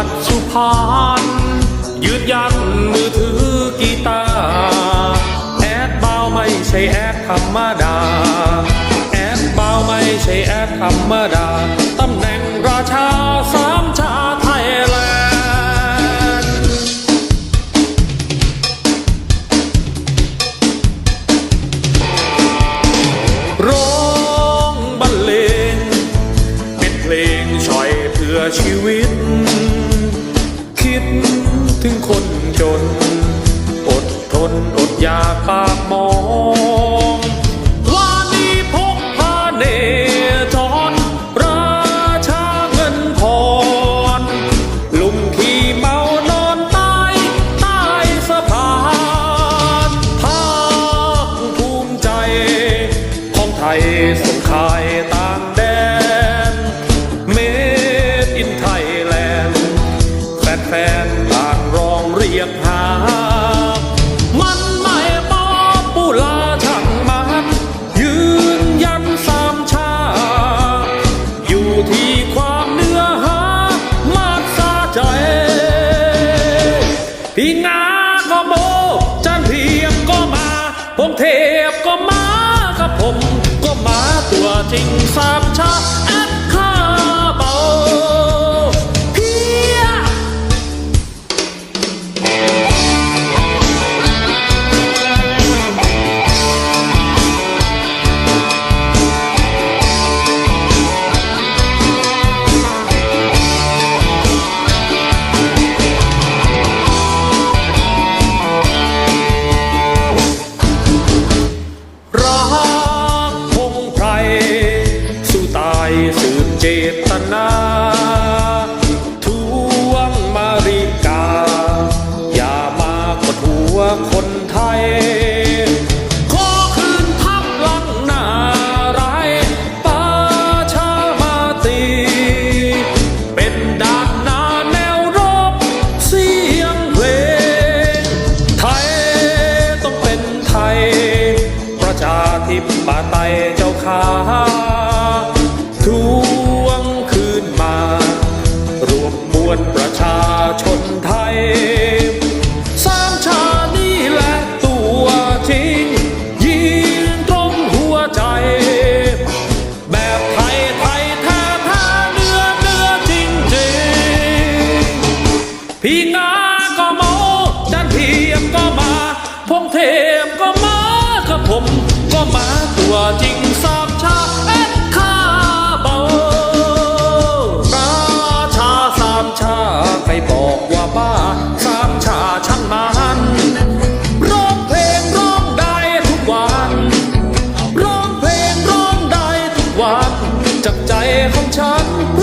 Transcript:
วัดสุพรรณยืนยันมือถือกีตาร์แอดเบาไม่ใช่แอดธรรมดา แอดเบาไม่ใช่แอดธรรมดาตำแหน่งราชาสามชาไทยแลนด์ร้องบรรเลงเป็นเพลงช่อยเพื่อชีวิต ดถึงคนจน อดทนอดอยากปากมองว่านี้พกพาเนจรราชาเงินพรลุงขี่เมานอนตายใต้สะพานภาคภูมิใจ ของไทยสง เทพก็มากับผม ก็มาตัวจริงสามชา สืบเจตนาทวงมาริกา อย่ามากดหัวคนไทย ขอคืนทับหลังหน้าไรายปาชามาตี เป็นด่านนาแนวรบเสียงเพลงไทยต้องเป็นไทย ประชาธิปไตยเจ้าขา ร้องเพลงร้องได้ทุกวันจากใจของฉัน